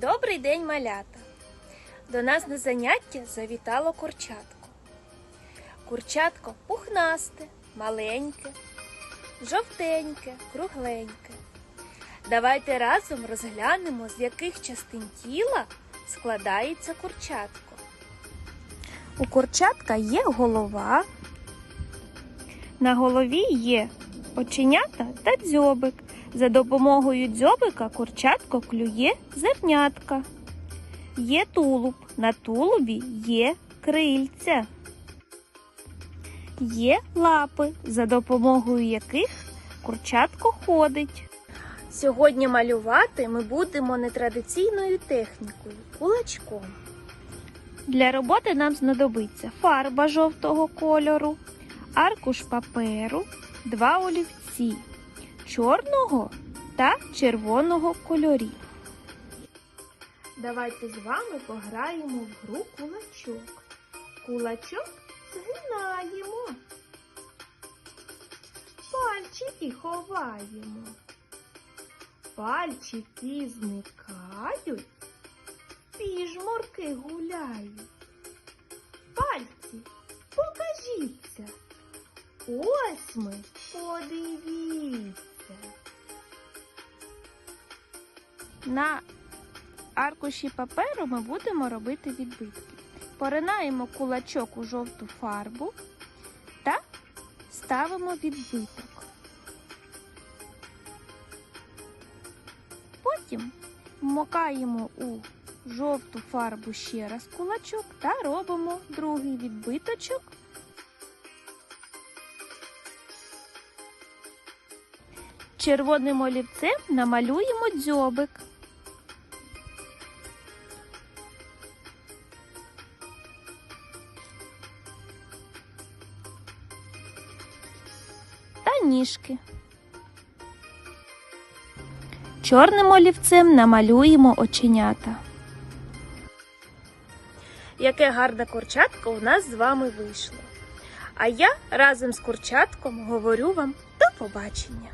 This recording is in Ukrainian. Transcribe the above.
Добрий день, малята! До нас на заняття завітало курчатко. Курчатко пухнасте, маленьке, жовтеньке, кругленьке. Давайте разом розглянемо, з яких частин тіла складається курчатко. У курчатка є голова. На голові є оченята та дзьобик. За допомогою дзьобика курчатко клює зернятка. Є тулуб. На тулубі є крильця. Є лапи, за допомогою яких курчатко ходить. Сьогодні малювати ми будемо нетрадиційною технікою кулачком. Для роботи нам знадобиться фарба жовтого кольору, аркуш паперу, два олівці чорного та червоного кольорів. Давайте з вами пограємо в гру кулачок. Кулачок згинаємо. Пальчики ховаємо. Пальчики зникають, піжморки гуляють. Пальці, покажіться. Ось ми, подивіться. На аркуші паперу ми будемо робити відбитки. Поринаємо кулачок у жовту фарбу та ставимо відбиток. Потім вмокаємо у жовту фарбу ще раз кулачок та робимо другий відбиточок. Червоним олівцем намалюємо дзьобик. Та ніжки. Чорним олівцем намалюємо оченята. Яке гарне курчатко у нас з вами вийшло. А я разом з курчатком говорю вам до побачення.